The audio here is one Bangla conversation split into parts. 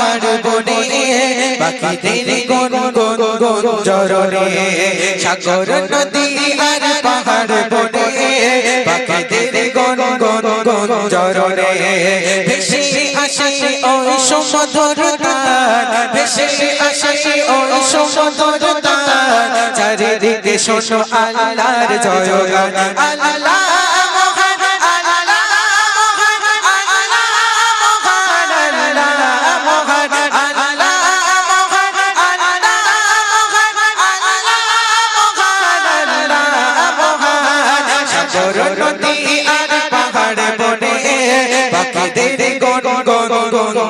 পাহাড় বনে পাখিদের গুন গুন গুঞ্জরণে সাগর, নদী আর পাহাড় বনে পাখিদের গুন গুন গুঞ্জরণে ভেসে আসে ওই সমুদ্র তার ভেসে আসে ওই সমুদ্র তার চারিদিকে শোনো আল্লাহর জয়গান, আল্লাহ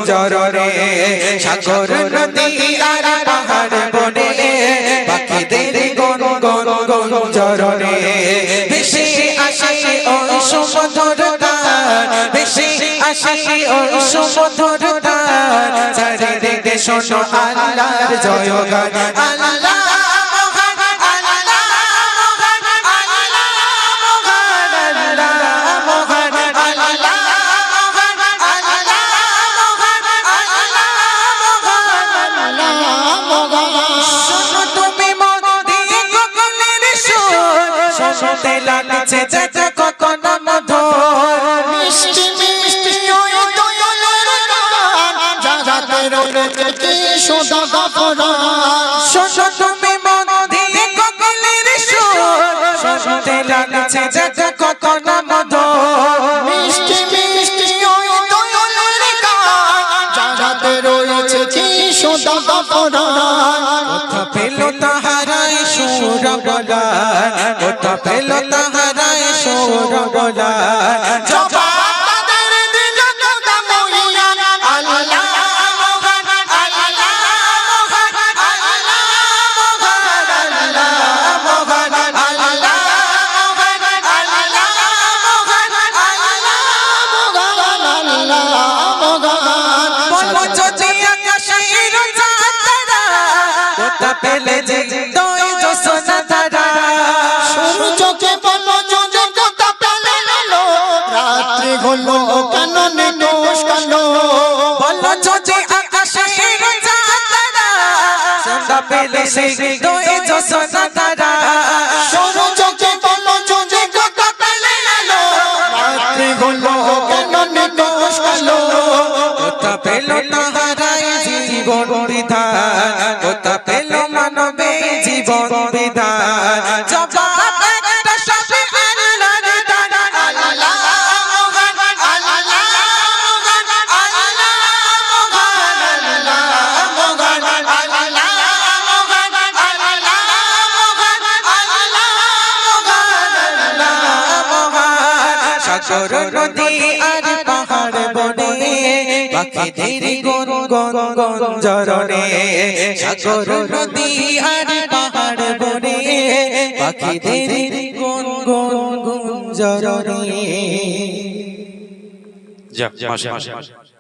জররে সাগর নদী আর পাহাড় বনে পাখিদের গন গন গন চরণে ভেসে আসে ওই সুমধুর তার, ভেসে আসে সুমধুর তার। চারিদিকে শোনো আল্লাহর আল্লাহ সোনা সোনা তুমি মন দিয়ে কোকিলের সুর শুনতে লাগছে জগ কত মধু মিষ্টি মিষ্টি ওই দোলনের গান জানাতে রয়েছে কি সোনা বাপরান কোথা পেল তাহারাই সুর বলা কোথা পেল তাহারাই সুর বলা কোথা পেলে যে দই জোসনা তারা সূর্যকে বলো যদি কথা পেলে এলো রাত্রি হলো কেন নিদোষ কালো। বলো যদি আকাশের চাঁদরা কোথা পেলে সেই দই জোসনা তারা সূর্যকে বলো যদি কথা পেলে এলো রাত্রি হলো কেন নিদোষ কালো। কোথা পেল তাহারাই জীবন বিধান। কোথা পেল বিধান জবাব নদী পাখিদের গন গন গন জরনে সাগর নদী আর পাহাড় বনে পাখিদের গন গন গন জরনে যাক মাশাআল্লাহ